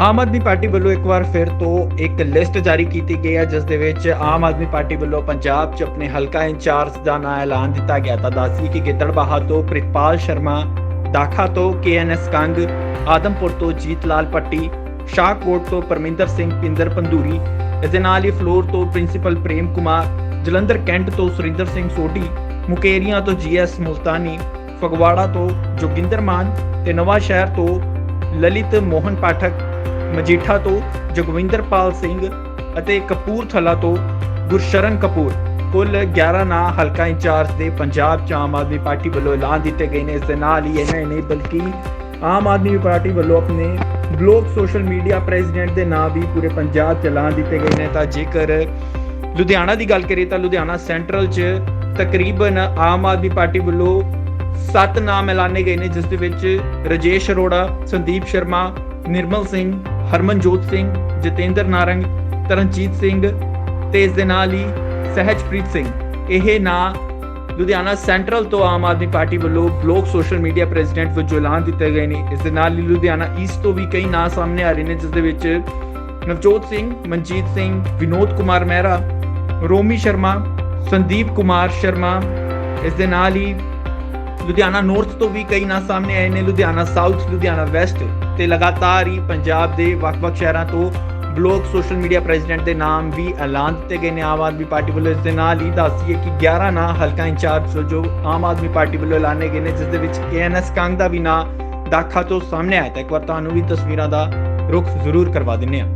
ਆਮ Aadmi party ਵੱਲੋਂ ਇੱਕ ਵਾਰ ਫਿਰ ਤੋਂ ਇੱਕ ਲਿਸਟ ਜਾਰੀ ਕੀਤੀ ਗਈ ਹੈ, ਜਿਸ ਦੇ ਵਿੱਚ ਆਮ ਆਦਮੀ ਪਾਰਟੀ ਵੱਲੋਂ ਪੰਜਾਬ 'ਚ ਆਪਣੇ ਹਲਕਾ ਇੰਚਾਰਜ ਦਾ ਨਾਂ ਐਲਾਨ ਦਿੱਤਾ ਗਿਆ ਤਾਂ ਦੱਸਦੀ ਕਿ ਗਿੱਦੜਬਾਹਾ ਤੋਂ ਪ੍ਰਿਤਪਾਲ ਸ਼ਰਮਾ, ਦਾਖਾ ਤੋਂ ਕੇਐਨਐਸ ਕੰਗ, ਆਦਮਪੁਰ ਤੋਂ ਜੀਤ ਲਾਲ ਪੱਟੀ, ਸ਼ਾਹਕੋਟ ਤੋਂ ਪਰਮਿੰਦਰ ਸਿੰਘ ਪਿੰਦਰ ਪੰਧੂਰੀ, ਇਸ ਦੇ ਨਾਲ ਹੀ ਫਲੋਰ ਤੋਂ ਪ੍ਰਿੰਸੀਪਲ ਪ੍ਰੇਮ ਕੁਮਾਰ, ਜਲੰਧਰ ਕੈਂਟ ਤੋਂ ਸੁਰਿੰਦਰ ਸਿੰਘ ਸੋਢੀ, ਮੁਕੇਰੀਆਂ ਤੋਂ ਜੀਐਸ ਮੁਲਤਾਨੀ, ਫਗਵਾੜਾ ਤੋਂ ਜੋਗਿੰਦਰ ਮਾਨ ਤੇ ਨਵਾਂ ਸ਼ਹਿਰ ਤੋਂ ਲਲਿਤ ਮੋਹਨ ਪਾਠਕ ਮਜੀਠਾ ਤੋਂ ਜਗਵਿੰਦਰਪਾਲ ਸਿੰਘ ਅਤੇ ਕਪੂਰਥਲਾ ਤੋਂ ਗੁਰਸ਼ਰਨ ਕਪੂਰ। ਕੁੱਲ 11 ਨਾਂ ਹਲਕਾ ਇੰਚਾਰਜ ਦੇ ਪੰਜਾਬ ਚ ਆਮ ਆਦਮੀ ਪਾਰਟੀ ਵੱਲੋਂ ਐਲਾਨ ਦਿੱਤੇ ਗਏ ਨੇ। ਇਸ ਦੇ ਨਾਲ ਹੀ ਇਹਨਾਂ ਹੀ ਨਹੀਂ ਬਲਕਿ ਆਮ ਆਦਮੀ ਪਾਰਟੀ ਵੱਲੋਂ ਆਪਣੇ ਬਲੌਗ ਸੋਸ਼ਲ ਮੀਡੀਆ ਪ੍ਰੈਜ਼ੀਡੈਂਟ ਦੇ ਨਾਂ ਵੀ ਪੂਰੇ ਪੰਜਾਬ ਚ ਐਲਾਨ ਦਿੱਤੇ ਗਏ ਨੇ। ਤਾਂ ਜੇਕਰ ਲੁਧਿਆਣਾ ਦੀ ਗੱਲ ਕਰੀਏ ਤਾਂ ਲੁਧਿਆਣਾ ਸੈਂਟਰਲ 'ਚ ਤਕਰੀਬਨ ਆਮ ਆਦਮੀ ਪਾਰਟੀ ਵੱਲੋਂ ਸੱਤ ਨਾਮ ਐਲਾਨੇ ਗਏ ਨੇ, ਜਿਸ ਦੇ ਵਿੱਚ ਰਜੇਸ਼ ਅਰੋੜਾ, ਸੰਦੀਪ ਸ਼ਰਮਾ, ਨਿਰਮਲ ਸਿੰਘ ਹਰਮਨਜੋਤ ਸਿੰਘ, ਜਤਿੰਦਰ ਨਾਰੰਗ, ਤਰਨਜੀਤ ਸਿੰਘ ਤੇ ਇਸ ਦੇ ਨਾਲ ਹੀ ਸਹਿਜਪ੍ਰੀਤ ਸਿੰਘ। ਇਹ ਨਾਂ ਲੁਧਿਆਣਾ ਸੈਂਟਰਲ ਤੋਂ ਆਮ ਆਦਮੀ ਪਾਰਟੀ ਵੱਲੋਂ ਬਲੌਕ ਸੋਸ਼ਲ ਮੀਡੀਆ ਪ੍ਰੈਜ਼ੀਡੈਂਟ ਵਜੋਂ ਐਲਾਨ ਦਿੱਤੇ ਗਏ ਨੇ। ਇਸ ਦੇ ਨਾਲ ਹੀ ਲੁਧਿਆਣਾ ਈਸਟ ਤੋਂ ਵੀ ਕਈ ਨਾਂ ਸਾਹਮਣੇ ਆ ਰਹੇ ਨੇ, ਜਿਸ ਦੇ ਵਿੱਚ ਨਵਜੋਤ ਸਿੰਘ, ਮਨਜੀਤ ਸਿੰਘ, ਵਿਨੋਦ ਕੁਮਾਰ ਮਹਿਰਾ, ਰੋਮੀ ਸ਼ਰਮਾ, ਸੰਦੀਪ ਕੁਮਾਰ ਸ਼ਰਮਾ, ਇਸ ਦੇ ਨਾਲ ਹੀ ਲੁਧਿਆਣਾ ਨਾਰਥ ਤੋਂ ਵੀ ਕਈ ਨਾਂ ਸਾਹਮਣੇ ਆਏ ਨੇ। ਲੁਧਿਆਣਾ ਸਾਊਥ ਲੁਧਿਆਣਾ ਵੈਸਟ ਤੇ ਲਗਾਤਾਰ ਹੀ ਪੰਜਾਬ ਦੇ ਵੱਖ-ਵੱਖ ਸ਼ਹਿਰਾਂ ਤੋਂ ਬਲੌਕ ਸੋਸ਼ਲ ਮੀਡੀਆ ਪ੍ਰੈਜ਼ੀਡੈਂਟ ਦੇ ਨਾਮ ਵੀ ਐਲਾਨ ਦਿੱਤੇ ਗਏ ਨੇ। ਆਮ ਆਦਮੀ ਪਾਰਟੀ ਵੱਲੋਂ ਇਸ ਦੇ ਨਾਲ ਹੀ ਦੱਸੀਏ ਕਿ 11 ਨਾਂ ਹਲਕਾ ਇੰਚਾਰਜ ਜੋ ਆਮ ਆਦਮੀ ਪਾਰਟੀ ਵੱਲੋਂ ਐਲਾਨੇ ਗਏ ਨੇ, ਜਿਸ ਦੇ ਵਿੱਚ ਏਐਨਐਸ ਕੰਗ ਦਾ ਵੀ ਨਾਂ ਦਾਖਾ ਤੋਂ ਸਾਹਮਣੇ ਆਇਆ ਤਾਂ ਇੱਕ ਵਾਰ ਤੁਹਾਨੂੰ ਵੀ ਤਸਵੀਰਾਂ ਦਾ ਰੁਖ ਜ਼ਰੂਰ ਕਰਵਾ ਦਿੰਨੇ ਆ